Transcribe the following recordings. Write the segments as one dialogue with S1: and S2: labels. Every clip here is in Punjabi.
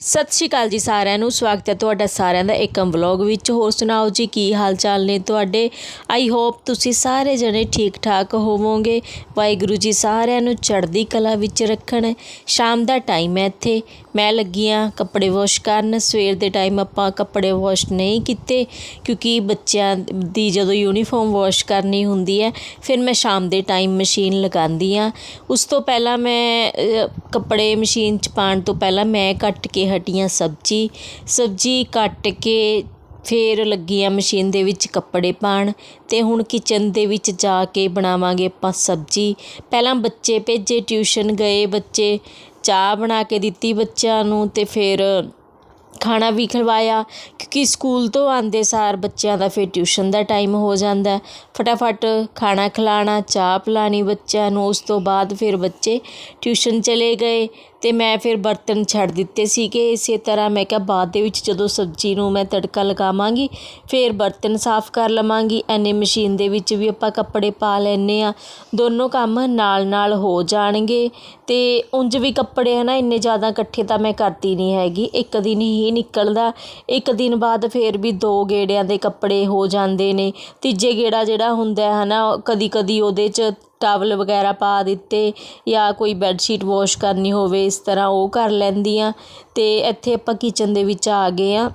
S1: ਸਤਿ ਸ਼੍ਰੀ ਅਕਾਲ ਜੀ ਸਾਰਿਆਂ ਨੂੰ, ਸਵਾਗਤ ਹੈ ਤੁਹਾਡਾ ਸਾਰਿਆਂ ਦਾ ਇੱਕ ਵਲੌਗ ਵਿੱਚ। ਹੋਰ ਸੁਣਾਓ ਜੀ, ਕੀ ਹਾਲ ਚਾਲ ਨੇ ਤੁਹਾਡੇ? ਆਈ ਹੋਪ ਤੁਸੀਂ ਸਾਰੇ ਜਣੇ ਠੀਕ ਠਾਕ ਹੋਵੋਗੇ। ਵਾਹਿਗੁਰੂ ਜੀ ਸਾਰਿਆਂ ਨੂੰ ਚੜ੍ਹਦੀ ਕਲਾ ਵਿੱਚ ਰੱਖਣ। ਸ਼ਾਮ ਦਾ ਟਾਈਮ ਹੈ ਇੱਥੇ। ਮੈਂ ਲੱਗੀ ਹਾਂ ਕੱਪੜੇ ਵਾਸ਼ ਕਰਨ। ਸਵੇਰ ਦੇ ਟਾਈਮ ਆਪਾਂ ਕੱਪੜੇ ਵਾਸ਼ ਨਹੀਂ ਕੀਤੇ, ਕਿਉਂਕਿ ਬੱਚਿਆਂ ਦੀ ਜਦੋਂ ਯੂਨੀਫਾਰਮ ਵਾਸ਼ ਕਰਨੀ ਹੁੰਦੀ ਹੈ, ਫਿਰ ਮੈਂ ਸ਼ਾਮ ਦੇ ਟਾਈਮ ਮਸ਼ੀਨ ਲਗਾਉਂਦੀ ਹਾਂ। ਉਸ ਤੋਂ ਪਹਿਲਾਂ ਮੈਂ ਕੱਪੜੇ ਮਸ਼ੀਨ 'ਚ ਪਾਉਣ ਤੋਂ ਪਹਿਲਾਂ ਮੈਂ ਕੱਟ ਕੇ ਹਟੀ ਹਾਂ ਸਬਜ਼ੀ ਸਬਜ਼ੀ ਕੱਟ ਕੇ ਫਿਰ ਲੱਗੀ ਆ ਮਸ਼ੀਨ ਦੇ ਵਿੱਚ ਕੱਪੜੇ ਪਾਉਣ ਅਤੇ ਹੁਣ ਕਿਚਨ ਦੇ ਵਿੱਚ ਜਾ ਕੇ ਬਣਾਵਾਂਗੇ ਆਪਾਂ ਸਬਜ਼ੀ। ਪਹਿਲਾਂ ਬੱਚੇ ਭੇਜੇ ਟਿਊਸ਼ਨ ਗਏ ਬੱਚੇ, ਚਾਹ ਬਣਾ ਕੇ ਦਿੱਤੀ ਬੱਚਿਆਂ ਨੂੰ ਅਤੇ ਫਿਰ ਖਾਣਾ ਵੀ ਖਿਲਵਾਇਆ ਕਿਉਂਕਿ ਸਕੂਲ ਤੋਂ ਆਉਂਦੇ ਸਾਰ ਬੱਚਿਆਂ ਦਾ ਫਿਰ ਟਿਊਸ਼ਨ ਦਾ ਟਾਈਮ ਹੋ ਜਾਂਦਾ। ਫਟਾਫਟ ਖਾਣਾ ਖਿਲਾਉਣਾ, ਚਾਹ ਪਿਲਾਉਣੀ ਬੱਚਿਆਂ ਨੂੰ, ਉਸ ਤੋਂ ਬਾਅਦ ਫਿਰ ਬੱਚੇ ਟਿਊਸ਼ਨ ਚਲੇ ਗਏ। ਅਤੇ ਮੈਂ ਫਿਰ ਬਰਤਨ ਛੱਡ ਦਿੱਤੇ ਸੀਗੇ। ਇਸੇ ਤਰ੍ਹਾਂ ਮੈਂ ਕਿਹਾ ਬਾਅਦ ਦੇ ਵਿੱਚ ਜਦੋਂ ਸਬਜ਼ੀ ਨੂੰ ਮੈਂ ਤੜਕਾ ਲਗਾਵਾਂਗੀ, ਫਿਰ ਬਰਤਨ ਸਾਫ਼ ਕਰ ਲਵਾਂਗੀ। ਐਨੇ ਮਸ਼ੀਨ ਦੇ ਵਿੱਚ ਵੀ ਆਪਾਂ ਕੱਪੜੇ ਪਾ ਲੈਂਦੇ ਹਾਂ। ਦੋਨੋਂ ਕੰਮ ਨਾਲ ਨਾਲ ਹੋ ਜਾਣਗੇ। ਅਤੇ ਉਂਝ ਵੀ ਕੱਪੜੇ ਹੈ ਨਾ ਇੰਨੇ ਜ਼ਿਆਦਾ ਇਕੱਠੇ ਤਾਂ ਮੈਂ ਕਰਦੀ ਨਹੀਂ ਹੈਗੀ। ਇੱਕ ਦਿਨ ਹੀ ਨਿਕਲਦਾ, ਇੱਕ ਦਿਨ ਬਾਅਦ ਫਿਰ ਵੀ ਦੋ ਗੇੜਿਆਂ ਦੇ ਕੱਪੜੇ ਹੋ ਜਾਂਦੇ ਨੇ। ਤੀਜੇ ਗੇੜਾ ਜਿਹੜਾ ਹੁੰਦਾ ਹੈ ਨਾ ਕਦੀ ਕਦੀ ਉਹਦੇ 'ਚ ਟਾਵਲ ਵਗੈਰਾ ਪਾ ਦਿੱਤੇ ਜਾਂ ਕੋਈ ਬੈੱਡ ਵੋਸ਼ ਕਰਨੀ ਹੋਵੇ, ਇਸ ਤਰ੍ਹਾਂ ਉਹ ਕਰ ਲੈਂਦੀ ਹਾਂ ਅਤੇ ਇੱਥੇ ਆਪਾਂ ਕਿਚਨ ਦੇ ਵਿੱਚ ਆ ਗਏ ਹਾਂ।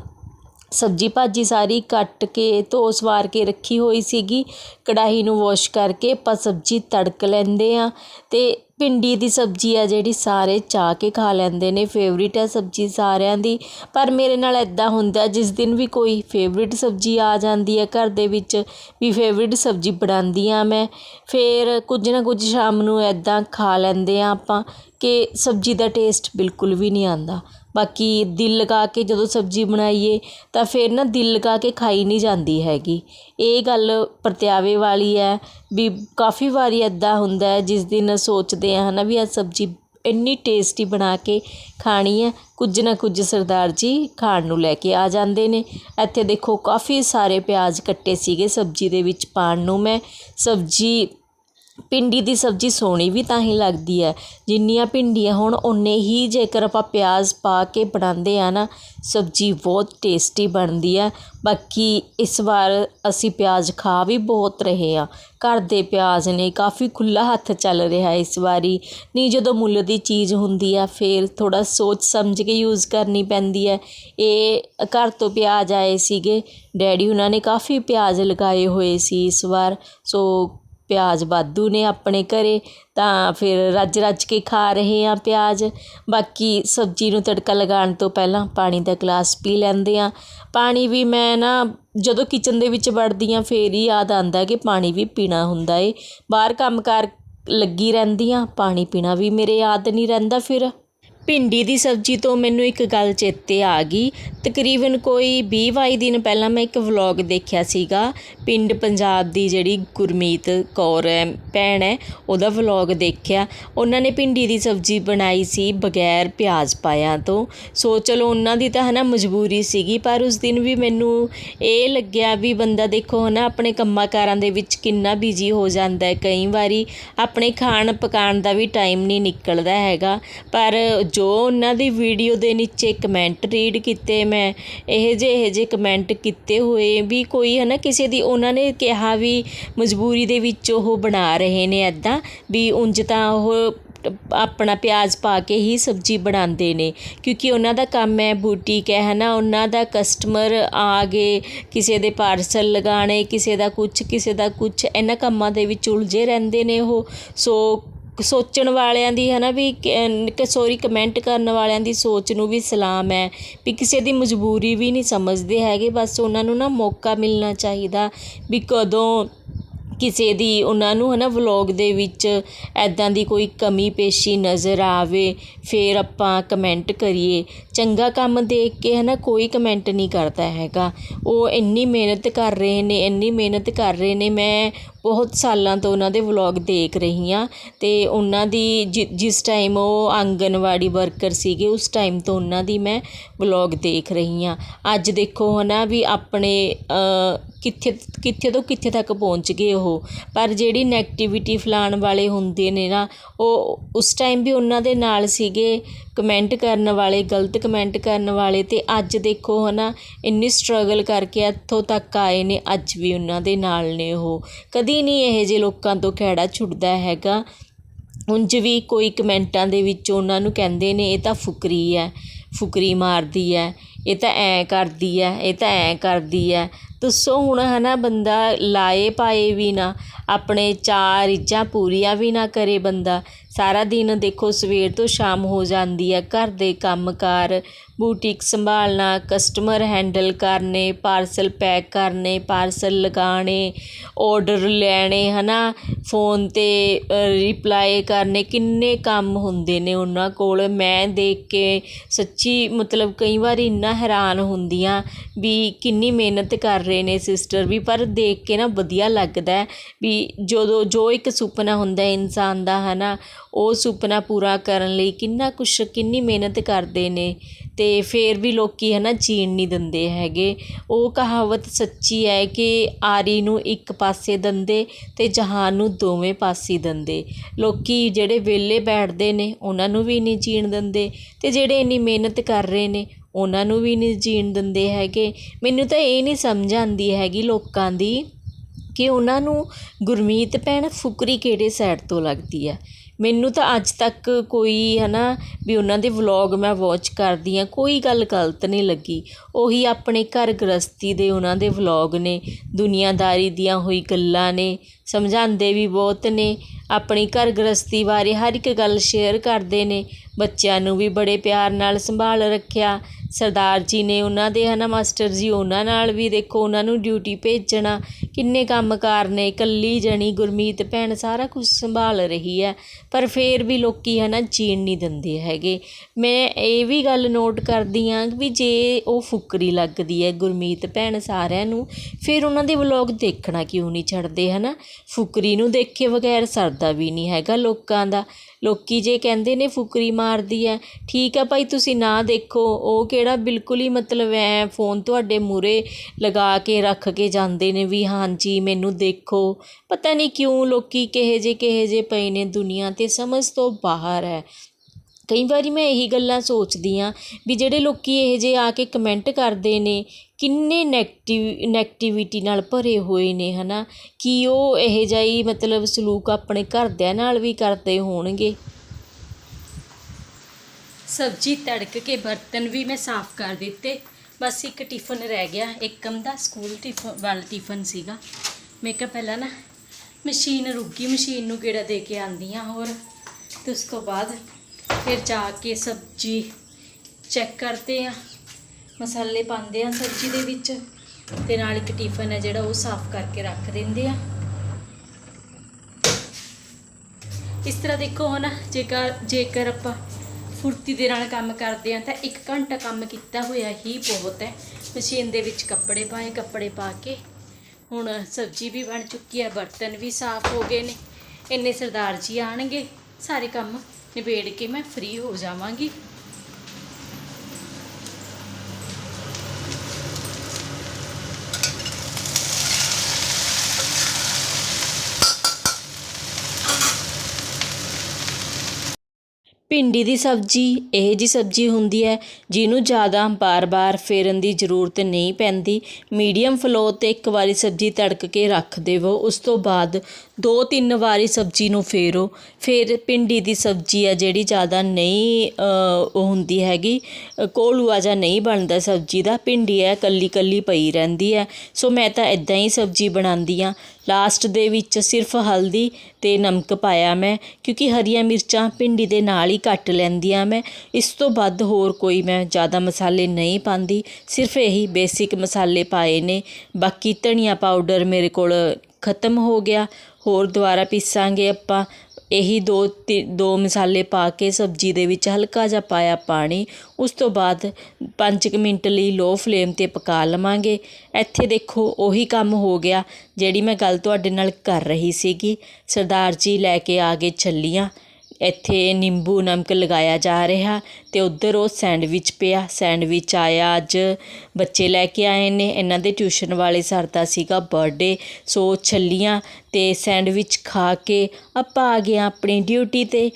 S1: ਸਬਜ਼ੀ ਭਾਜੀ ਸਾਰੀ ਕੱਟ ਕੇ ਧੋ ਸਵਾਰ ਕੇ ਰੱਖੀ ਹੋਈ ਸੀਗੀ। ਕੜਾਹੀ ਨੂੰ ਵਾਸ਼ ਕਰਕੇ ਆਪਾਂ ਸਬਜ਼ੀ ਤੜਕ ਲੈਂਦੇ ਹਾਂ ਅਤੇ ਭਿੰਡੀ ਦੀ ਸਬਜ਼ੀ ਆ ਜਿਹੜੀ ਸਾਰੇ ਚਾਹ ਕੇ ਖਾ ਲੈਂਦੇ ਨੇ। ਫੇਵਰਿਟ ਹੈ ਸਬਜ਼ੀ ਸਾਰਿਆਂ ਦੀ। ਪਰ ਮੇਰੇ ਨਾਲ ਇੱਦਾਂ ਹੁੰਦਾ, ਜਿਸ ਦਿਨ ਵੀ ਕੋਈ ਫੇਵਰਿਟ ਸਬਜ਼ੀ ਆ ਜਾਂਦੀ ਹੈ ਘਰ ਦੇ ਵਿੱਚ, ਵੀ ਫੇਵਰਿਟ ਸਬਜ਼ੀ ਬਣਾਉਂਦੀ ਹਾਂ ਮੈਂ, ਫਿਰ ਕੁਝ ਨਾ ਕੁਝ ਸ਼ਾਮ ਨੂੰ ਇੱਦਾਂ ਖਾ ਲੈਂਦੇ ਹਾਂ ਆਪਾਂ। ਕਿ ਸਬਜ਼ੀ ਦਾ ਟੇਸਟ ਬਿਲਕੁਲ ਵੀ ਨਹੀਂ ਆਉਂਦਾ। ਬਾਕੀ ਦਿਲ ਲਗਾ ਕੇ ਜਦੋਂ ਸਬਜ਼ੀ ਬਣਾਈਏ ਤਾਂ ਫਿਰ ਨਾ ਦਿਲ ਲਗਾ ਕੇ ਖਾਈ ਨਹੀਂ ਜਾਂਦੀ ਹੈਗੀ। ਇਹ ਗੱਲ ਪਰਤਿਆਵੇ ਵਾਲੀ ਹੈ ਵੀ ਕਾਫੀ ਵਾਰੀ ਇੱਦਾਂ ਹੁੰਦਾ ਜਿਸ ਦਿਨ ਸੋਚਦੇ ਹਾਂ ਹੈ ਨਾ ਵੀ ਆ ਸਬਜ਼ੀ ਇੰਨੀ ਟੇਸਟੀ ਬਣਾ ਕੇ ਖਾਣੀ ਹੈ, ਕੁਝ ਨਾ ਕੁਝ ਸਰਦਾਰ ਜੀ ਖਾਣ ਨੂੰ ਲੈ ਕੇ ਆ ਜਾਂਦੇ ਨੇ। ਇੱਥੇ ਦੇਖੋ ਕਾਫੀ ਸਾਰੇ ਪਿਆਜ਼ ਕੱਟੇ ਸੀਗੇ ਸਬਜ਼ੀ ਦੇ ਵਿੱਚ ਪਾਉਣ ਨੂੰ ਮੈਂ। ਸਬਜ਼ੀ ਭਿੰਡੀ ਦੀ ਸਬਜ਼ੀ ਸੋਹਣੀ ਵੀ ਤਾਂ ਹੀ ਲੱਗਦੀ ਹੈ। ਜਿੰਨੀਆਂ ਭਿੰਡੀਆਂ ਹੋਣ, ਓਨੇ ਹੀ ਜੇਕਰ ਆਪਾਂ ਪਿਆਜ਼ ਪਾ ਕੇ ਬਣਾਉਂਦੇ ਹਾਂ ਨਾ, ਸਬਜ਼ੀ ਬਹੁਤ ਟੇਸਟੀ ਬਣਦੀ ਹੈ। ਬਾਕੀ ਇਸ ਵਾਰ ਅਸੀਂ ਪਿਆਜ਼ ਖਾ ਵੀ ਬਹੁਤ ਰਹੇ ਹਾਂ। ਘਰ ਦੇ ਪਿਆਜ਼ ਨੇ ਕਾਫੀ ਖੁੱਲ੍ਹਾ ਹੱਥ ਚੱਲ ਰਿਹਾ ਇਸ ਵਾਰੀ। ਨਹੀਂ, ਜਦੋਂ ਮੁੱਲ ਦੀ ਚੀਜ਼ ਹੁੰਦੀ ਆ ਫਿਰ ਥੋੜ੍ਹਾ ਸੋਚ ਸਮਝ ਕੇ ਯੂਜ਼ ਕਰਨੀ ਪੈਂਦੀ ਹੈ। ਇਹ ਘਰ ਤੋਂ ਪਿਆਜ਼ ਆਏ ਸੀਗੇ। ਡੈਡੀ ਉਹਨਾਂ ਨੇ ਕਾਫੀ ਪਿਆਜ਼ ਲਗਾਏ ਹੋਏ ਸੀ ਇਸ ਵਾਰ। ਸੋ ਪਿਆਜ਼ ਵਾਧੂ ਨੇ ਆਪਣੇ ਘਰ, ਤਾਂ ਫਿਰ ਰੱਜ ਰੱਜ ਕੇ ਖਾ ਰਹੇ ਹਾਂ ਪਿਆਜ਼। ਬਾਕੀ ਸਬਜ਼ੀ ਨੂੰ ਤੜਕਾ ਲਗਾਉਣ ਤੋਂ ਪਹਿਲਾਂ ਪਾਣੀ ਦਾ ਗਲਾਸ ਪੀ ਲੈਂਦੇ ਹਾਂ। ਪਾਣੀ ਵੀ ਮੈਂ ਨਾ ਜਦੋਂ ਕਿਚਨ ਦੇ ਵਿੱਚ ਵੜਦੀ ਹਾਂ, ਫਿਰ ਹੀ ਯਾਦ ਆਉਂਦਾ ਕਿ ਪਾਣੀ ਵੀ ਪੀਣਾ ਹੁੰਦਾ ਏ। ਬਾਹਰ ਕੰਮ ਕਾਰ ਲੱਗੀ ਰਹਿੰਦੀ ਹਾਂ, ਪਾਣੀ ਪੀਣਾ ਵੀ ਮੇਰੇ ਯਾਦ ਨਹੀਂ ਰਹਿੰਦਾ ਫਿਰ। ਭਿੰਡੀ ਦੀ ਸਬਜ਼ੀ ਤੋਂ ਮੈਨੂੰ ਇੱਕ ਗੱਲ ਚੇਤੇ ਆ ਗਈ। ਤਕਰੀਬਨ ਕੋਈ ਵੀਹ ਬਾਈ ਦਿਨ ਪਹਿਲਾਂ ਮੈਂ ਇੱਕ ਵਲੌਗ ਦੇਖਿਆ ਸੀਗਾ। ਪਿੰਡ ਪੰਜਾਬ ਦੀ ਜਿਹੜੀ ਗੁਰਮੀਤ ਕੌਰ ਹੈ, ਭੈਣ ਹੈ, ਉਹਦਾ ਵਲੌਗ ਦੇਖਿਆ। ਉਹਨਾਂ ਨੇ ਭਿੰਡੀ ਦੀ ਸਬਜ਼ੀ ਬਣਾਈ ਸੀ ਬਗੈਰ ਪਿਆਜ਼ ਪਾਇਆ ਤੋਂ। ਸੋ ਚਲੋ ਉਹਨਾਂ ਦੀ ਤਾਂ ਹਨਾ ਮਜਬੂਰੀ ਸੀਗੀ, ਪਰ ਉਸ ਦਿਨ ਵੀ ਮੈਨੂੰ ਇਹ ਲੱਗਿਆ ਵੀ ਬੰਦਾ ਦੇਖੋ ਹਨਾ, ਆਪਣੇ ਕੰਮਾਂ ਕਾਰਾਂ ਦੇ ਵਿੱਚ ਕਿੰਨਾ ਬਿਜ਼ੀ ਹੋ ਜਾਂਦਾ ਹੈ। ਕਈ ਵਾਰੀ ਆਪਣੇ ਖਾਣ ਪਕਾਉਣ ਦਾ ਵੀ ਟਾਈਮ ਨਹੀਂ ਨਿਕਲਦਾ ਹੈਗਾ। ਪਰ ਜੋ ਉਹਨਾਂ ਦੀ ਵੀਡੀਓ ਦੇ ਨੀਚੇ ਕਮੈਂਟ ਰੀਡ ਕੀਤੇ ਮੈਂ, ਇਹੋ ਜਿਹੇ ਇਹੋ ਜਿਹੇ ਕਮੈਂਟ ਕੀਤੇ ਹੋਏ ਵੀ ਕੋਈ ਹੈ ਨਾ ਕਿਸੇ ਦੀ, ਉਹਨਾਂ ਨੇ ਕਿਹਾ ਵੀ ਮਜਬੂਰੀ ਦੇ ਵਿੱਚ ਉਹ ਬਣਾ ਰਹੇ ਨੇ ਇੱਦਾਂ ਵੀ ਉਂਝ ਤਾਂ ਉਹ ਆਪਣਾ ਪਿਆਜ਼ ਪਾ ਕੇ ਹੀ ਸਬਜ਼ੀ ਬਣਾਉਂਦੇ ਨੇ। ਕਿਉਂਕਿ ਉਹਨਾਂ ਦਾ ਕੰਮ ਹੈ ਬੂਟੀਕ ਹੈ ਹੈ ਨਾ ਉਹਨਾਂ ਦਾ ਕਸਟਮਰ ਆ ਗਏ, ਕਿਸੇ ਦੇ ਪਾਰਸਲ ਲਗਾਉਣੇ, ਕਿਸੇ ਦਾ ਕੁਛ, ਕਿਸੇ ਦਾ ਕੁਛ, ਇਹਨਾਂ ਕੰਮਾਂ ਦੇ ਵਿੱਚ ਉਲਝੇ ਰਹਿੰਦੇ ਨੇ ਉਹ। ਸੋ ਸੋਚਣ ਵਾਲਿਆਂ ਦੀ ਹੈ ਨਾ ਵੀ ਸੋਰੀ ਕਮੈਂਟ ਕਰਨ ਵਾਲਿਆਂ ਦੀ ਸੋਚ ਨੂੰ ਵੀ ਸਲਾਮ ਹੈ, ਵੀ ਕਿਸੇ ਦੀ ਮਜਬੂਰੀ ਵੀ ਨਹੀਂ ਸਮਝਦੇ ਹੈਗੇ, ਬਸ ਉਹਨਾਂ ਨੂੰ ਨਾ ਮੌਕਾ ਮਿਲਣਾ ਚਾਹੀਦਾ ਵੀ ਕਦੋਂ ਕਿਸੇ ਦੀ ਉਹਨਾਂ ਨੂੰ ਹੈ ਨਾ ਵਲੌਗ ਦੇ ਵਿੱਚ ਐਦਾਂ ਦੀ ਕੋਈ ਕਮੀ ਪੇਸ਼ੀ ਨਜ਼ਰ ਆਵੇ, ਫਿਰ ਆਪਾਂ ਕਮੈਂਟ ਕਰੀਏ। ਚੰਗਾ ਕੰਮ ਦੇਖ ਕੇ ਹੈ ਨਾ ਕੋਈ ਕਮੈਂਟ ਨਹੀਂ ਕਰਦਾ ਹੈਗਾ। ਉਹ ਇੰਨੀ ਮਿਹਨਤ ਕਰ ਰਹੇ ਨੇ, ਇੰਨੀ ਮਿਹਨਤ ਕਰ ਰਹੇ ਨੇ, ਮੈਂ ਬਹੁਤ ਸਾਲਾਂ ਤੋਂ ਉਹਨਾਂ ਦੇ ਵਲੋਗ ਦੇਖ ਰਹੀ ਹਾਂ ਅਤੇ ਉਹਨਾਂ ਦੀ ਜਿ, ਜਿਸ ਟਾਈਮ ਉਹ ਆਂਗਣਵਾੜੀ ਵਰਕਰ ਸੀਗੇ, ਉਸ ਟਾਈਮ ਤੋਂ ਉਹਨਾਂ ਦੀ ਮੈਂ ਵਲੋਗ ਦੇਖ ਰਹੀ ਹਾਂ। ਅੱਜ ਦੇਖੋ ਹੈ ਨਾ ਵੀ ਆਪਣੇ ਕਿੱਥੇ ਕਿੱਥੇ ਤੋਂ ਕਿੱਥੇ ਤੱਕ ਪਹੁੰਚ ਗਏ ਉਹ। ਪਰ ਜਿਹੜੀ ਨੈਗਟੀਵਿਟੀ ਫੈਲਾਉਣ ਵਾਲੇ ਹੁੰਦੇ ਨੇ ਨਾ, ਉਹ ਉਸ ਟਾਈਮ ਵੀ ਉਹਨਾਂ ਦੇ ਨਾਲ ਸੀਗੇ ਕਮੈਂਟ ਕਰਨ ਵਾਲੇ, ਗਲਤ ਕਮੈਂਟ ਕਰਨ ਵਾਲੇ ਅਤੇ ਅੱਜ ਦੇਖੋ ਹੈ ਨਾ ਇੰਨੀ ਸਟਰਗਲ ਕਰਕੇ ਇੱਥੋਂ ਤੱਕ ਆਏ ਨੇ, ਅੱਜ ਵੀ ਉਹਨਾਂ ਦੇ ਨਾਲ ਨੇ ਉਹ। ਕਦੀ ਨਹੀਂ ਇਹੋ ਜਿਹੇ ਲੋਕਾਂ ਤੋਂ ਖਹਿੜਾ ਛੁੱਟਦਾ ਹੈਗਾ। ਉਂਝ ਵੀ ਕੋਈ ਕਮੈਂਟਾਂ ਦੇ ਵਿੱਚ ਉਹਨਾਂ ਨੂੰ ਕਹਿੰਦੇ ਨੇ, ਇਹ ਤਾਂ ਫੁਕਰੀ ਹੈ, ਫੁਕਰੀ ਮਾਰਦੀ ਹੈ, ਇਹ ਤਾਂ ਐਂ ਕਰਦੀ ਹੈ, ਇਹ ਤਾਂ ਐਂ ਕਰਦੀ ਹੈ। ਦੱਸੋ ਹੁਣ ਹੈ ਨਾ ਬੰਦਾ ਲਾਏ ਪਾਏ ਵੀ ਨਾ, ਆਪਣੇ ਚਾਰ ਇੱਜਾਂ ਪੂਰੀਆਂ ਵੀ ਨਾ ਕਰੇ ਬੰਦਾ। ਸਾਰਾ ਦਿਨ ਦੇਖੋ ਸਵੇਰ ਤੋਂ ਸ਼ਾਮ ਹੋ ਜਾਂਦੀ ਹੈ ਘਰ ਦੇ ਕੰਮ ਕਾਰ ਬੂਟੀਕ ਸੰਭਾਲਣਾ ਕਸਟਮਰ ਹੈਂਡਲ ਕਰਨੇ ਪਾਰਸਲ ਪੈਕ ਕਰਨੇ ਪਾਰਸਲ ਲਗਾਉਣੇ ਔਡਰ ਲੈਣੇ ਹੈ ਨਾ ਫੋਨ 'ਤੇ ਰਿਪਲਾਈ ਕਰਨੇ, ਕਿੰਨੇ ਕੰਮ ਹੁੰਦੇ ਨੇ ਉਹਨਾਂ ਕੋਲ। ਮੈਂ ਦੇਖ ਕੇ ਸੱਚੀ ਮਤਲਬ ਕਈ ਵਾਰ ਇੰਨਾ ਹੈਰਾਨ ਹੁੰਦੀ ਹਾਂ ਵੀ ਕਿੰਨੀ ਮਿਹਨਤ ਕਰ ਰਹੇ ਨੇ ਸਿਸਟਰ ਵੀ, ਪਰ ਦੇਖ ਕੇ ਨਾ ਵਧੀਆ ਲੱਗਦਾ ਵੀ ਜਦੋਂ ਜੋ ਇੱਕ ਸੁਪਨਾ ਹੁੰਦਾ ਇਨਸਾਨ ਦਾ ਹੈ ਨਾ ਉਹ ਸੁਪਨਾ ਪੂਰਾ ਕਰਨ ਲਈ ਕਿੰਨਾ ਕੁਛ, ਕਿੰਨੀ ਮਿਹਨਤ ਕਰਦੇ ਨੇ ਅਤੇ ਫਿਰ ਵੀ ਲੋਕ ਹੈ ਨਾ ਜੀਣ ਨਹੀਂ ਦਿੰਦੇ ਹੈਗੇ। ਉਹ ਕਹਾਵਤ ਸੱਚੀ ਹੈ ਕਿ ਆਰੀ ਨੂੰ ਇੱਕ ਪਾਸੇ ਦੰਦੇ ਅਤੇ ਜਹਾਨ ਨੂੰ ਦੋਵੇਂ ਪਾਸੇ ਦੰਦੇ। ਲੋਕ ਜਿਹੜੇ ਵਿਹਲੇ ਬੈਠਦੇ ਨੇ, ਉਹਨਾਂ ਨੂੰ ਵੀ ਨਹੀਂ ਜੀਣ ਦਿੰਦੇ ਅਤੇ ਜਿਹੜੇ ਇੰਨੀ ਮਿਹਨਤ ਕਰ ਰਹੇ ਨੇ ਉਹਨਾਂ ਨੂੰ ਵੀ ਨਹੀਂ ਜੀਣ ਦਿੰਦੇ ਹੈਗੇ। ਮੈਨੂੰ ਤਾਂ ਇਹ ਨਹੀਂ ਸਮਝ ਆਉਂਦੀ ਹੈਗੀ ਲੋਕਾਂ ਦੀ ਕਿ ਉਹਨਾਂ ਨੂੰ ਗੁਰਮੀਤ ਭੈਣ ਫੁਕਰੀ ਕਿਹੜੇ ਸਾਈਡ ਤੋਂ ਲੱਗਦੀ ਹੈ ਮੈਨੂੰ ਤਾਂ ਅੱਜ ਤੱਕ ਕੋਈ ਹੈ ਨਾ ਵੀ ਉਹਨਾਂ ਦੇ ਵਲੌਗ ਮੈਂ ਵਾਚ ਕਰਦੀ ਹਾਂ ਕੋਈ ਗੱਲ ਗਲਤ ਨਹੀਂ ਲੱਗੀ। ਉਹੀ ਆਪਣੇ ਘਰ ਗ੍ਰਸਤੀ ਦੇ ਉਹਨਾਂ ਦੇ ਵਲੌਗ ਨੇ, ਦੁਨੀਆਦਾਰੀ ਦੀਆਂ ਹੋਈ ਗੱਲਾਂ ਨੇ ਸਮਝਾਉਂਦੇ ਵੀ ਬਹੁਤ ਨੇ, ਆਪਣੀ ਘਰ ਗ੍ਰਸਤੀ ਬਾਰੇ ਹਰ ਇੱਕ ਗੱਲ ਸ਼ੇਅਰ ਕਰਦੇ ਨੇ। ਬੱਚਿਆਂ ਨੂੰ ਵੀ ਬੜੇ ਪਿਆਰ ਨਾਲ ਸੰਭਾਲ ਰੱਖਿਆ। ਸਰਦਾਰ ਜੀ ਨੇ ਉਹਨਾਂ ਦੇ ਹੈ ਨਾ ਮਾਸਟਰ ਜੀ ਉਹਨਾਂ ਨਾਲ ਵੀ ਦੇਖੋ, ਉਹਨਾਂ ਨੂੰ ਡਿਊਟੀ ਭੇਜਣਾ, ਕਿੰਨੇ ਕੰਮ ਕਾਰ ਨੇ, ਇਕੱਲੀ ਜਣੀ, ਗੁਰਮੀਤ ਭੈਣ ਸਾਰਾ ਕੁਝ ਸੰਭਾਲ ਰਹੀ ਹੈ। ਪਰ ਫਿਰ ਵੀ ਲੋਕ ਹੈ ਨਾ ਜੀਣ ਨਹੀਂ ਦਿੰਦੇ ਹੈਗੇ। ਮੈਂ ਇਹ ਵੀ ਗੱਲ ਨੋਟ ਕਰਦੀ ਹਾਂ ਵੀ ਜੇ ਉਹ ਫੁਕਰੀ ਲੱਗਦੀ ਹੈ ਗੁਰਮੀਤ ਭੈਣ ਸਾਰਿਆਂ ਨੂੰ, ਫਿਰ ਉਹਨਾਂ ਦੇ ਵਲੋਗ ਦੇਖਣਾ ਕਿਉਂ ਨਹੀਂ ਛੱਡਦੇ ਹੈ ਨਾ ਫੁਕਰੀ ਨੂੰ ਦੇਖੇ ਬਗੈਰ ਸਰਦਾ ਵੀ ਨਹੀਂ ਹੈਗਾ ਲੋਕਾਂ ਦਾ। ਲੋਕ ਜੇ ਕਹਿੰਦੇ ਨੇ ਫੁਕਰੀ ਮਾਰਦੀ ਹੈ ਠੀਕ ਆ ਭਾਈ ਤੁਸੀਂ ਨਾ ਦੇਖੋ, ਉਹ ਕਿਹੜਾ ਬਿਲਕੁਲ ਹੀ ਮਤਲਬ ਐਂ, ਫੋਨ ਤੁਹਾਡੇ ਮੂਹਰੇ ਲਗਾ ਕੇ ਰੱਖ ਕੇ ਜਾਂਦੇ ਨੇ ਵੀ ਹਾਂਜੀ ਮੈਨੂੰ ਦੇਖੋ। ਪਤਾ ਨਹੀਂ ਕਿਉਂ ਲੋਕ ਕਿਹੇ ਜੇ ਕਿਹੇ ਜੇ ਪਏ ਨੇ ਦੁਨੀਆ 'ਤੇ, ਸਮਝ ਤੋਂ ਬਾਹਰ ਹੈ ਕਈ ਵਾਰੀ ਮੈਂ ਇਹੀ ਗੱਲਾਂ ਸੋਚਦੀ ਹਾਂ ਵੀ ਜਿਹੜੇ ਲੋਕੀ ਇਹ ਜੇ ਆ ਕੇ ਕਮੈਂਟ ਕਰਦੇ ਨੇ ਕਿੰਨੇ ਨੈਗਟਿਵ ਨੈਗਟੀਵਿਟੀ ਨਾਲ ਭਰੇ ਹੋਏ ਨੇ ਹੈ ਨਾ ਕੀ ਉਹ ਇਹੋ ਜਿਹਾ ਹੀ ਮਤਲਬ ਸਲੂਕ ਆਪਣੇ ਘਰਦਿਆਂ ਨਾਲ ਵੀ ਕਰਦੇ ਹੋਣਗੇ?
S2: ਸਬਜ਼ੀ ਤੜਕ ਕੇ ਬਰਤਨ ਵੀ ਮੈਂ ਸਾਫ਼ ਕਰ ਦਿੱਤੇ। ਬਸ ਇੱਕ ਟਿਫਨ ਰਹਿ ਗਿਆ। ਇੱਕਮ ਦਾ ਸਕੂਲ ਟਿਫਨ ਵਾਲਾ ਟਿਫਨ ਸੀਗਾ। ਮੈਂ ਕਿਹਾ ਪਹਿਲਾਂ ਨਾ ਮਸ਼ੀਨ ਰੁਕੀ ਮਸ਼ੀਨ ਨੂੰ ਕਿਹੜਾ ਦੇ ਕੇ ਆਂਦੀ ਹਾਂ ਹੋਰ। ਤੇ ਉਸ ਤੋਂ ਬਾਅਦ ਫਿਰ ਜਾ ਕੇ ਸਬਜ਼ੀ ਚੈੱਕ ਕਰਦੇ ਆ। ਮਸਾਲੇ ਪਾਉਂਦੇ ਆ ਸਬਜ਼ੀ ਦੇ ਵਿੱਚ ਤੇ ਨਾਲ ਇੱਕ ਟਿਫਨ ਹੈ ਜਿਹੜਾ ਉਹ ਸਾਫ਼ ਕਰਕੇ ਰੱਖ ਦਿੰਦੇ ਆ। ਇਸ ਤਰ੍ਹਾਂ ਦੇਖੋ ਹੁਣ ਜੇਕਰ ਜੇਕਰ ਆਪਾਂ ਫੁਰਤੀ ਦੇ ਨਾਲ ਕੰਮ ਕਰਦੇ ਆ ਤਾਂ 1 ਘੰਟਾ ਕੰਮ ਕੀਤਾ ਹੋਇਆ ਹੀ ਬਹੁਤ ਹੈ। ਮਸ਼ੀਨ ਦੇ ਵਿੱਚ ਕੱਪੜੇ ਪਾਏ, ਕੱਪੜੇ ਪਾ ਕੇ ਹੁਣ ਸਬਜ਼ੀ ਵੀ ਬਣ ਚੁੱਕੀ ਹੈ ਬਰਤਨ ਵੀ ਸਾਫ਼ ਹੋ ਗਏ ਨੇ। ਇੰਨੇ ਸਰਦਾਰ ਜੀ ਆਣਗੇ ਸਾਰੇ ਕੰਮ ਨਿਬੇੜ ਕੇ ਮੈਂ ਫ੍ਰੀ ਹੋ ਜਾਵਾਂਗੀ।
S1: ਭਿੰਡੀ ਦੀ ਸਬਜ਼ੀ, ਇਹ ਜੀ ਸਬਜ਼ੀ ਹੁੰਦੀ ਹੈ ਜਿਹਨੂੰ ਜ਼ਿਆਦਾ ਬਾਰ-ਬਾਰ ਫੇਰਨ ਦੀ ਜ਼ਰੂਰਤ ਨਹੀਂ ਪੈਂਦੀ। ਮੀਡੀਅਮ ਫਲੋ 'ਤੇ ਇੱਕ ਵਾਰੀ ਸਬਜ਼ੀ ਤੜਕ ਕੇ ਰੱਖ ਦੇਵੋ। ਉਸ ਤੋਂ ਬਾਅਦ ਦੋ ਤਿੰਨ ਵਾਰੀ ਸਬਜ਼ੀ ਨੂੰ ਫੇਰੋ। ਫਿਰ ਭਿੰਡੀ ਦੀ ਸਬਜ਼ੀ ਆ ਜਿਹੜੀ ਜ਼ਿਆਦਾ ਨਹੀਂ ਹੁੰਦੀ ਹੈਗੀ ਕੋਲੂਆ ਜਾਂ ਨਹੀਂ ਬਣਦਾ ਸਬਜ਼ੀ ਦਾ। ਭਿੰਡੀ ਹੈ ਕੱਲੀ ਕੱਲੀ ਪਈ ਰਹਿੰਦੀ ਹੈ। ਸੋ ਮੈਂ ਤਾਂ ਇਦਾਂ ਹੀ ਸਬਜ਼ੀ ਬਣਾਉਂਦੀ ਆ ਲਾਸਟ ਦੇ ਵਿੱਚ ਸਿਰਫ ਹਲਦੀ ਅਤੇ ਨਮਕ ਪਾਇਆ ਮੈਂ, ਕਿਉਂਕਿ ਹਰੀਆਂ ਮਿਰਚਾਂ ਭਿੰਡੀ ਦੇ ਨਾਲ ਹੀ ਕੱਟ ਲੈਂਦੀ ਆ ਮੈਂ। ਇਸ ਤੋਂ ਵੱਧ ਹੋਰ ਕੋਈ ਮੈਂ ਜ਼ਿਆਦਾ ਮਸਾਲੇ ਨਹੀਂ ਪਾਉਂਦੀ ਸਿਰਫ ਇਹੀ ਬੇਸਿਕ ਮਸਾਲੇ ਪਾਏ ਨੇ। ਬਾਕੀ ਧਨੀਆ ਪਾਊਡਰ ਮੇਰੇ ਕੋਲ ਖਤਮ ਹੋ ਗਿਆ। ਹੋਰ ਦੁਬਾਰਾ ਪੀਸਾਂਗੇ ਆਪਾਂ। ਇਹੀ ਦੋ ਤਿ- ਦੋ ਮਸਾਲੇ ਪਾ ਕੇ ਸਬਜ਼ੀ ਦੇ ਵਿੱਚ ਹਲਕਾ ਜਿਹਾ ਪਾਇਆ ਪਾਣੀ। ਉਸ ਤੋਂ ਬਾਅਦ ਪੰਜ ਕੁ ਮਿੰਟ ਲਈ ਲੋਅ ਫਲੇਮ ਤੇ ਪਕਾ ਲਵਾਂਗੇ। ਇੱਥੇ ਦੇਖੋ, ਉਹੀ ਕੰਮ ਹੋ ਗਿਆ ਜਿਹੜੀ ਮੈਂ ਗੱਲ ਤੁਹਾਡੇ ਨਾਲ ਕਰ ਰਹੀ ਸੀਗੀ। ਸਰਦਾਰ ਜੀ ਲੈ ਕੇ ਆ ਗਏ ਛੱਲੀਆਂ। ਇੱਥੇ ਨਿੰਬੂ ਨਮਕ ਲਗਾਇਆ ਜਾ ਰਿਹਾ ਤੇ ਉਧਰ ਉਹ ਸੈਂਡਵਿਚ ਪਿਆ। ਸੈਂਡਵਿਚ ਆਇਆ ਅੱਜ। ਬੱਚੇ ਲੈ ਕੇ ਆਏ ਨੇ। ਇਹਨਾਂ ਦੇ ਟਿਊਸ਼ਨ ਵਾਲੇ ਸਰ ਦਾ ਸੀਗਾ ਬਰਥਡੇ। ਸੋ ਛੱਲੀਆਂ ਅਤੇ ਸੈਂਡਵਿਚ ਖਾ ਕੇ ਆਪਾਂ ਆ ਗਏ ਹਾਂ ਆਪਣੀ ਡਿਊਟੀ ਤੇ।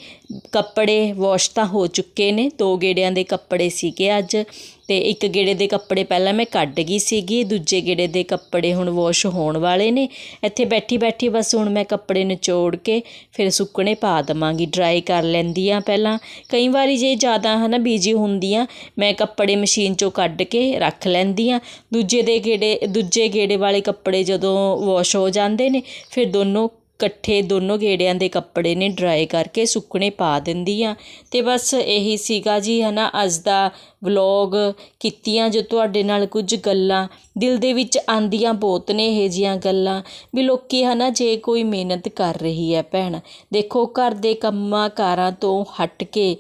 S1: ਕੱਪੜੇ ਵੋਸ਼ ਤਾਂ ਹੋ ਚੁੱਕੇ ਨੇ, ਦੋ ਗੇੜਿਆਂ ਦੇ ਕੱਪੜੇ ਸੀਗੇ ਅੱਜ ਅਤੇ ਇੱਕ ਗੇੜੇ ਦੇ ਕੱਪੜੇ ਪਹਿਲਾਂ ਮੈਂ ਕੱਢ ਗਈ ਸੀਗੀ, ਦੂਜੇ ਗੇੜੇ ਦੇ ਕੱਪੜੇ ਹੁਣ ਵੋਸ਼ ਹੋਣ ਵਾਲੇ ਨੇ। ਇੱਥੇ ਬੈਠੀ ਬੈਠੀ ਬਸ ਹੁਣ ਮੈਂ ਕੱਪੜੇ ਨਿਚੋੜ ਕੇ ਫਿਰ ਸੁੱਕਣੇ ਪਾ ਦੇਵਾਂਗੀ ਡਰਾਈ ਕਰ ਲੈਂਦੀ ਹਾਂ ਪਹਿਲਾਂ। ਕਈ ਵਾਰੀ ਜੇ ਜ਼ਿਆਦਾ ਹੈ ਨਾ ਬੀਜੀ ਹੁੰਦੀ ਹਾਂ ਮੈਂ ਕੱਪੜੇ ਮਸ਼ੀਨ ਚੋਂ ਕੱਢ ਕੇ ਰੱਖ ਲੈਂਦੀ ਹਾਂ। ਦੂਜੇ ਦੇ ਗੇੜੇ, ਦੂਜੇ ਗੇੜੇ ਵਾਲੇ ਕੱਪੜੇ ਜਦੋਂ ਵੋਸ਼ ਹੋ ਜਾਂਦੇ ਨੇ, ਫਿਰ ਦੋਨੋਂ ਇਕੱਠੇ ਦੋਨੋਂ ਗੇੜਿਆਂ ਦੇ ਕੱਪੜੇ ਨੇ ਡਰਾਏ ਕਰਕੇ ਸੁੱਕਣੇ ਪਾ ਦਿੰਦੀ ਹਾਂ ਅਤੇ ਬਸ ਇਹੀ ਸੀਗਾ ਜੀ ਹੈ ਨਾ ਅੱਜ ਦਾ ਵਲੋਗ ਕੀਤੀਆਂ ਜੋ ਤੁਹਾਡੇ ਨਾਲ ਕੁਝ ਗੱਲਾਂ, ਦਿਲ ਦੇ ਵਿੱਚ ਆਉਂਦੀਆਂ ਬਹੁਤ ਨੇ ਇਹੋ ਜਿਹੀਆਂ ਗੱਲਾਂ, ਵੀ ਲੋਕੀ ਨਾ ਜੇ ਕੋਈ ਮਿਹਨਤ ਕਰ ਰਹੀ ਹੈ ਭੈਣ, ਦੇਖੋ ਘਰ ਦੇ ਕੰਮਾਂ ਕਾਰਾਂ ਤੋਂ ਹਟ ਕੇ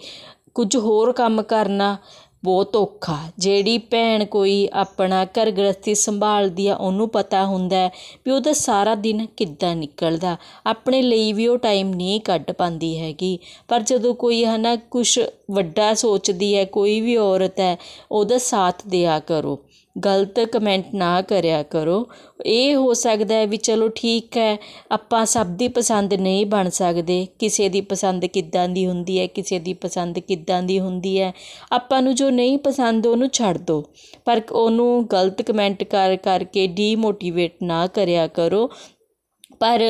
S1: ਕੁਝ ਹੋਰ ਕੰਮ ਕਰਨਾ ਬਹੁਤ ਔਖਾ। ਜਿਹੜੀ ਭੈਣ ਕੋਈ ਆਪਣਾ ਘਰ ਗ੍ਰਸਤੀ ਸੰਭਾਲਦੀ ਆ, ਉਹਨੂੰ ਪਤਾ ਹੁੰਦਾ ਵੀ ਉਹਦਾ ਸਾਰਾ ਦਿਨ ਕਿੱਦਾਂ ਨਿਕਲਦਾ। ਆਪਣੇ ਲਈ ਵੀ ਉਹ ਟਾਈਮ ਨਹੀਂ ਕੱਢ ਪਾਉਂਦੀ ਹੈਗੀ। ਪਰ ਜਦੋਂ ਕੋਈ ਹੈ ਨਾ ਕੁਛ ਵੱਡਾ ਸੋਚਦੀ ਹੈ, ਕੋਈ ਵੀ ਔਰਤ ਹੈ, ਉਹਦਾ ਸਾਥ ਦਿਆ ਕਰੋ। ਗਲਤ ਕਮੈਂਟ ਨਾ ਕਰਿਆ ਕਰੋ। ਇਹ ਹੋ ਸਕਦਾ ਵੀ ਚਲੋ ਠੀਕ ਹੈ, ਆਪਾਂ ਸਭ ਦੀ ਪਸੰਦ ਨਹੀਂ ਬਣ ਸਕਦੇ। ਕਿਸੇ ਦੀ ਪਸੰਦ ਕਿੱਦਾਂ ਦੀ ਹੁੰਦੀ ਹੈ, ਕਿਸੇ ਦੀ ਪਸੰਦ ਕਿੱਦਾਂ ਦੀ ਹੁੰਦੀ ਹੈ। ਆਪਾਂ ਨੂੰ ਜੋ ਨਹੀਂ ਪਸੰਦ, ਉਹਨੂੰ ਛੱਡ ਦਿਓ ਪਰ ਉਹਨੂੰ ਗਲਤ ਕਮੈਂਟ ਕਰ ਕਰਕੇ ਡੀਮੋਟੀਵੇਟ ਨਾ ਕਰਿਆ ਕਰੋ। ਪਰ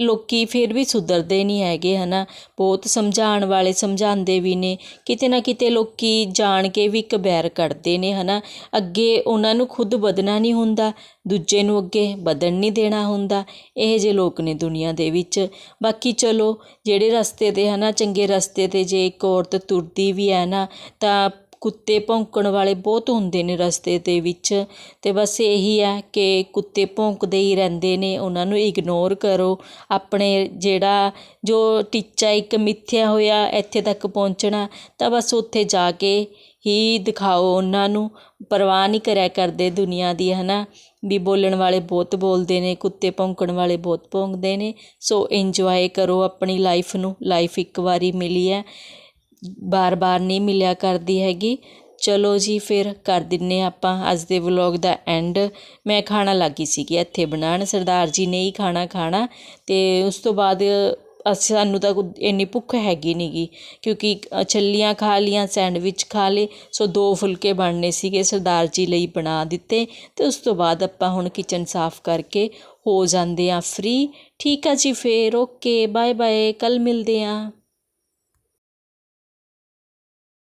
S1: ਲੋਕ ਫਿਰ ਵੀ ਸੁਧਰਦੇ ਨਹੀਂ ਹੈਗੇ ਹੈ ਨਾ ਬਹੁਤ ਸਮਝਾਉਣ ਵਾਲੇ ਸਮਝਾਉਂਦੇ ਵੀ ਨੇ। ਕਿਤੇ ਨਾ ਕਿਤੇ ਲੋਕ ਜਾਣ ਕੇ ਵੀ ਕਬੈਰ ਕੱਢਦੇ ਨੇ ਹੈ ਨਾ ਅੱਗੇ ਉਹਨਾਂ ਨੂੰ ਖੁਦ ਵਧਣਾ ਨਹੀਂ ਹੁੰਦਾ, ਦੂਜੇ ਨੂੰ ਅੱਗੇ ਵਧਣ ਨਹੀਂ ਦੇਣਾ ਹੁੰਦਾ। ਇਹੋ ਜਿਹੇ ਲੋਕ ਨੇ ਦੁਨੀਆ ਦੇ ਵਿੱਚ। ਬਾਕੀ ਚਲੋ, ਜਿਹੜੇ ਰਸਤੇ ਤੇ ਹੈ ਨਾ ਚੰਗੇ ਰਸਤੇ ਤੇ ਜੇ ਇੱਕ ਔਰਤ ਤੁਰਦੀ ਵੀ ਹੈ ਨਾ, ਤਾਂ ਕੁੱਤੇ ਭੌਂਕਣ ਵਾਲੇ ਬਹੁਤ ਹੁੰਦੇ ਨੇ ਰਸਤੇ ਦੇ ਵਿੱਚ। ਅਤੇ ਬਸ ਇਹੀ ਹੈ ਕਿ ਕੁੱਤੇ ਭੌਂਕਦੇ ਹੀ ਰਹਿੰਦੇ ਨੇ, ਉਹਨਾਂ ਨੂੰ ਇਗਨੋਰ ਕਰੋ। ਆਪਣੇ ਜਿਹੜਾ ਜੋ ਟੀਚਾ ਇੱਕ ਮਿੱਥਿਆ ਹੋਇਆ ਇੱਥੇ ਤੱਕ ਪਹੁੰਚਣਾ, ਤਾਂ ਬਸ ਉੱਥੇ ਜਾ ਕੇ ਹੀ ਦਿਖਾਓ ਉਹਨਾਂ ਨੂੰ। ਪਰਵਾਹ ਨਹੀਂ ਕਰਿਆ ਕਰਦੇ ਦੁਨੀਆ ਦੀ ਹੈ ਨਾ ਵੀ ਬੋਲਣ ਵਾਲੇ ਬਹੁਤ ਬੋਲਦੇ ਨੇ, ਕੁੱਤੇ ਭੌਂਕਣ ਵਾਲੇ ਬਹੁਤ ਭੌਂਕਦੇ ਨੇ। ਸੋ ਇੰਜੋਏ ਕਰੋ ਆਪਣੀ ਲਾਈਫ ਨੂੰ ਲਾਈਫ ਇੱਕ ਵਾਰੀ ਮਿਲੀ ਹੈ। ਵਾਰ ਵਾਰ ਨਹੀਂ ਮਿਲਿਆ ਕਰਦੀ ਹੈਗੀ। ਚਲੋ ਜੀ, ਫਿਰ ਕਰ ਦਿੰਨੇ ਆਪਾਂ ਅੱਜ ਦੇ ਵਲੋਗ ਦਾ ਐਂਡ। ਮੈਂ ਖਾਣਾ ਲੱਗੀ ਸੀਗੀ ਇੱਥੇ ਬਣਾਉਣ। ਸਰਦਾਰ ਜੀ ਨੇ ਹੀ ਖਾਣਾ ਖਾਣਾ ਅਤੇ ਉਸ ਤੋਂ ਬਾਅਦ ਅਸੀਂ, ਸਾਨੂੰ ਤਾਂ ਕੁ- ਇੰਨੀ ਭੁੱਖ ਹੈਗੀ ਨਹੀਂ ਗੀ ਕਿਉਂਕਿ ਛੱਲੀਆਂ ਖਾ ਲਈਆਂ, ਸੈਂਡਵਿਚ ਖਾ ਲਏ, ਸੋ ਦੋ ਫੁਲਕੇ ਬਣਨੇ ਸੀਗੇ ਸਰਦਾਰ ਜੀ ਲਈ ਬਣਾ ਦਿੱਤੇ ਅਤੇ ਉਸ ਤੋਂ ਬਾਅਦ ਆਪਾਂ ਹੁਣ ਕਿਚਨ ਸਾਫ਼ ਕਰਕੇ ਹੋ ਜਾਂਦੇ ਆ ਫ੍ਰੀ ਠੀਕ ਆ ਜੀ, ਫੇਰ ਓਕੇ ਬਾਏ ਬਾਏ ਕੱਲ ਮਿਲਦੇ ਆ